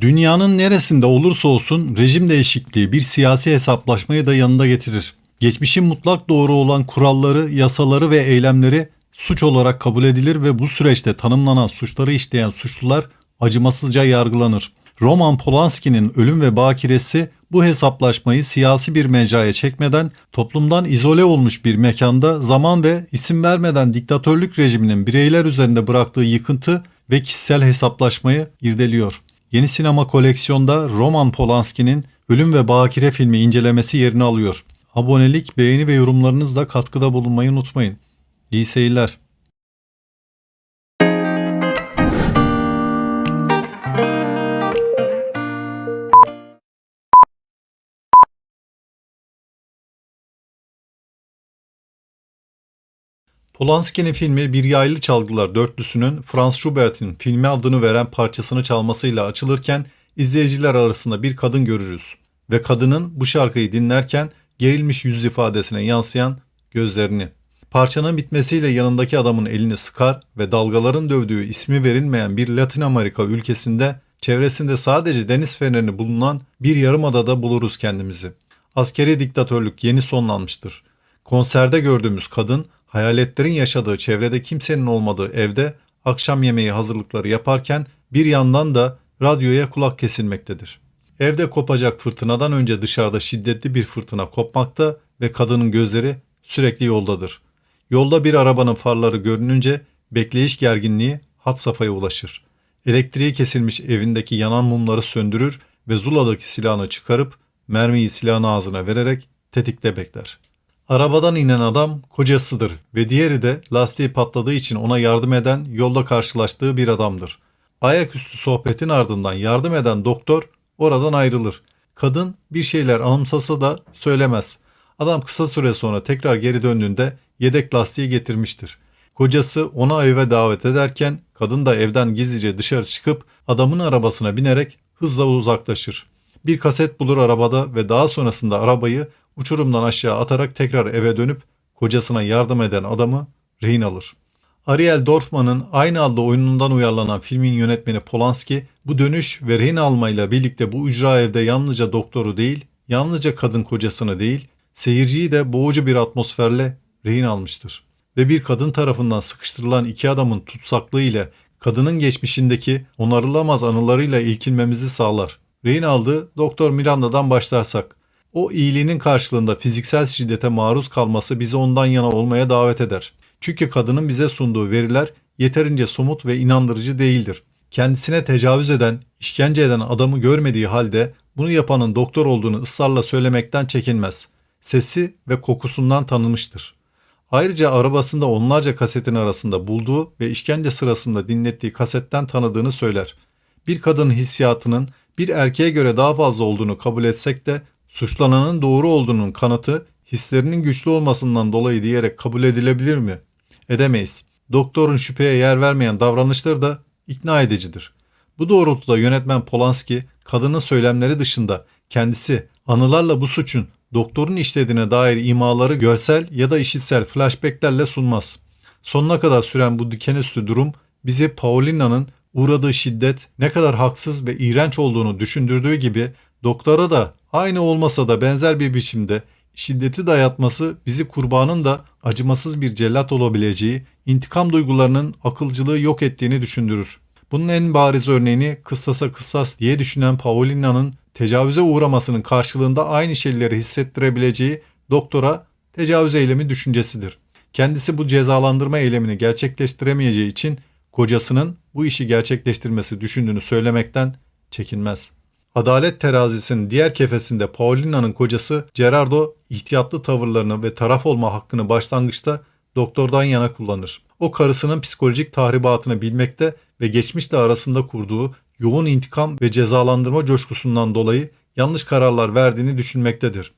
Dünyanın neresinde olursa olsun rejim değişikliği bir siyasi hesaplaşmayı da yanında getirir. Geçmişin mutlak doğru olan kuralları, yasaları ve eylemleri suç olarak kabul edilir ve bu süreçte tanımlanan suçları işleyen suçlular acımasızca yargılanır. Roman Polanski'nin Ölüm ve Bakiresi bu hesaplaşmayı siyasi bir mecraya çekmeden toplumdan izole olmuş bir mekanda zaman ve isim vermeden diktatörlük rejiminin bireyler üzerinde bıraktığı yıkıntı ve kişisel hesaplaşmayı irdeliyor. Yeni sinema koleksiyonda Roman Polanski'nin Ölüm ve Bakire filmi incelemesi yerini alıyor. Abonelik, beğeni ve yorumlarınızla katkıda bulunmayı unutmayın. İyi seyirler. Polanski'nin filmi Bir Yaylı Çalgılar dörtlüsünün Franz Schubert'in filme adını veren parçasını çalmasıyla açılırken izleyiciler arasında bir kadın görürüz. Ve kadının bu şarkıyı dinlerken gerilmiş yüz ifadesine yansıyan gözlerini. Parçanın bitmesiyle yanındaki adamın elini sıkar ve dalgaların dövdüğü ismi verilmeyen bir Latin Amerika ülkesinde çevresinde sadece deniz fenerini bulunan bir yarımadada buluruz kendimizi. Askeri diktatörlük yeni sonlanmıştır. Konserde gördüğümüz kadın hayaletlerin yaşadığı çevrede kimsenin olmadığı evde akşam yemeği hazırlıkları yaparken bir yandan da radyoya kulak kesilmektedir. Evde kopacak fırtınadan önce dışarıda şiddetli bir fırtına kopmakta ve kadının gözleri sürekli yoldadır. Yolda bir arabanın farları görününce bekleyiş gerginliği hat safhaya ulaşır. Elektriği kesilmiş evindeki yanan mumları söndürür ve Zula'daki silahını çıkarıp mermiyi silahın ağzına vererek tetikte bekler. Arabadan inen adam kocasıdır ve diğeri de lastiği patladığı için ona yardım eden yolda karşılaştığı bir adamdır. Ayaküstü sohbetin ardından yardım eden doktor oradan ayrılır. Kadın bir şeyler anımsasa da söylemez. Adam kısa süre sonra tekrar geri döndüğünde yedek lastiği getirmiştir. Kocası ona eve davet ederken kadın da evden gizlice dışarı çıkıp adamın arabasına binerek hızla uzaklaşır. Bir kaset bulur arabada ve daha sonrasında arabayı uçurumdan aşağı atarak tekrar eve dönüp kocasına yardım eden adamı rehin alır. Ariel Dorfman'ın aynı adlı oyunundan uyarlanan filmin yönetmeni Polanski bu dönüş ve rehin almayla birlikte bu ücra evde yalnızca doktoru değil, yalnızca kadın kocasını değil, seyirciyi de boğucu bir atmosferle rehin almıştır. Ve bir kadın tarafından sıkıştırılan iki adamın tutsaklığı ile kadının geçmişindeki onarılamaz anılarıyla ilkinmemizi sağlar. Rehin aldığı Doktor Miranda'dan başlarsak, o iyiliğinin karşılığında fiziksel şiddete maruz kalması bizi ondan yana olmaya davet eder. Çünkü kadının bize sunduğu veriler yeterince somut ve inandırıcı değildir. Kendisine tecavüz eden, işkence eden adamı görmediği halde bunu yapanın doktor olduğunu ısrarla söylemekten çekinmez. Sesi ve kokusundan tanımıştır. Ayrıca arabasında onlarca kasetin arasında bulduğu ve işkence sırasında dinlettiği kasetten tanıdığını söyler. Bir kadının hissiyatının bir erkeğe göre daha fazla olduğunu kabul etsek de suçlananın doğru olduğunun kanıtı hislerinin güçlü olmasından dolayı diyerek kabul edilebilir mi? Edemeyiz. Doktorun şüpheye yer vermeyen davranışları da ikna edicidir. Bu doğrultuda yönetmen Polanski kadının söylemleri dışında kendisi anılarla bu suçun doktorun işlediğine dair imaları görsel ya da işitsel flashbacklerle sunmaz. Sonuna kadar süren bu dikenüstü durum bizi Paulina'nın uğradığı şiddet ne kadar haksız ve iğrenç olduğunu düşündürdüğü gibi doktora da aynı olmasa da benzer bir biçimde şiddeti dayatması bizi kurbanın da acımasız bir cellat olabileceği, intikam duygularının akılcılığı yok ettiğini düşündürür. Bunun en bariz örneğini kıssasa kıssas diye düşünen Paulina'nın tecavüze uğramasının karşılığında aynı şeyleri hissettirebileceği doktora tecavüz eylemi düşüncesidir. Kendisi bu cezalandırma eylemini gerçekleştiremeyeceği için kocasının bu işi gerçekleştirmesi düşündüğünü söylemekten çekinmez. Adalet terazisinin diğer kefesinde Paulina'nın kocası Gerardo ihtiyatlı tavırlarını ve taraf olma hakkını başlangıçta doktordan yana kullanır. O karısının psikolojik tahribatını bilmekte ve geçmişle arasında kurduğu yoğun intikam ve cezalandırma coşkusundan dolayı yanlış kararlar verdiğini düşünmektedir.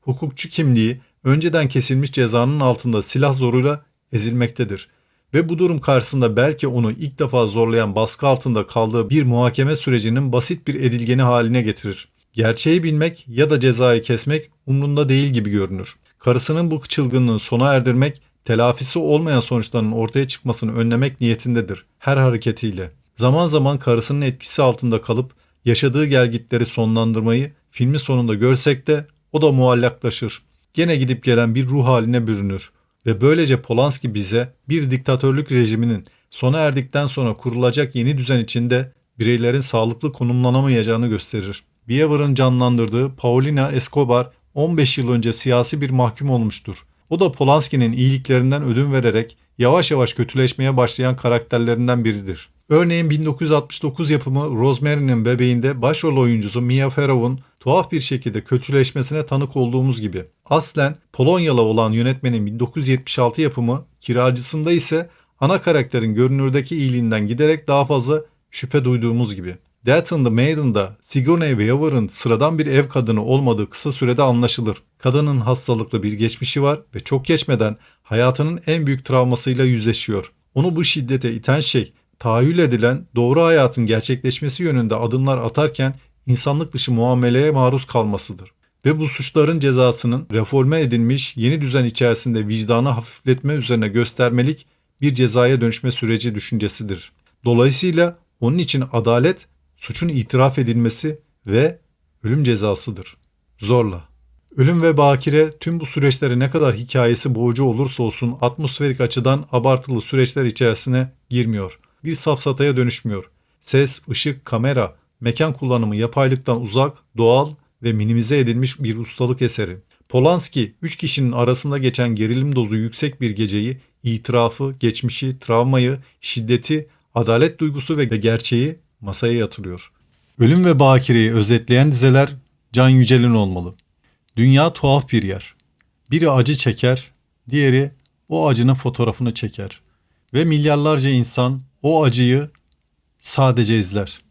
Hukukçu kimliği önceden kesilmiş cezanın altında silah zoruyla ezilmektedir ve bu durum karşısında belki onu ilk defa zorlayan baskı altında kaldığı bir muhakeme sürecinin basit bir edilgeni haline getirir. Gerçeği bilmek ya da cezayı kesmek umrunda değil gibi görünür. Karısının bu çılgınlığını sona erdirmek, telafisi olmayan sonuçların ortaya çıkmasını önlemek niyetindedir her hareketiyle. Zaman zaman karısının etkisi altında kalıp yaşadığı gelgitleri sonlandırmayı filmin sonunda görsek de o da muallaklaşır. Gene gidip gelen bir ruh haline bürünür ve böylece Polanski bize bir diktatörlük rejiminin sona erdikten sonra kurulacak yeni düzen içinde bireylerin sağlıklı konumlanamayacağını gösterir. Bieber'ın canlandırdığı Paulina Escobar 15 yıl önce siyasi bir mahkum olmuştur. O da Polanski'nin iyiliklerinden ödün vererek yavaş yavaş kötüleşmeye başlayan karakterlerinden biridir. Örneğin 1969 yapımı Rosemary'nin bebeğinde başrol oyuncusu Mia Farrow'un tuhaf bir şekilde kötüleşmesine tanık olduğumuz gibi. Aslen Polonyalı olan yönetmenin 1976 yapımı Kiracısında ise ana karakterin görünürdeki iyiliğinden giderek daha fazla şüphe duyduğumuz gibi. Death and the Maiden'da Sigourney Weaver'ın sıradan bir ev kadını olmadığı kısa sürede anlaşılır. Kadının hastalıklı bir geçmişi var ve çok geçmeden hayatının en büyük travmasıyla yüzleşiyor. Onu bu şiddete iten şey tahayyül edilen doğru hayatın gerçekleşmesi yönünde adımlar atarken insanlık dışı muameleye maruz kalmasıdır. Ve bu suçların cezasının reforme edilmiş yeni düzen içerisinde vicdanı hafifletme üzerine göstermelik bir cezaya dönüşme süreci düşüncesidir. Dolayısıyla onun için adalet suçun itiraf edilmesi ve ölüm cezasıdır. Zorla. Ölüm ve bakire tüm bu süreçlere ne kadar hikayesi boğucu olursa olsun atmosferik açıdan abartılı süreçler içerisine girmiyor. Bir safsataya dönüşmüyor. Ses, ışık, kamera, mekan kullanımı yapaylıktan uzak, doğal ve minimize edilmiş bir ustalık eseri. Polanski, üç kişinin arasında geçen gerilim dozu yüksek bir geceyi, itirafı, geçmişi, travmayı, şiddeti, adalet duygusu ve gerçeği masaya yatırıyor. Ölüm ve Bakire'yi özetleyen dizeler Can Yücel'in olmalı. Dünya tuhaf bir yer. Biri acı çeker, diğeri o acının fotoğrafını çeker. Ve milyarlarca insan o acıyı sadece izler.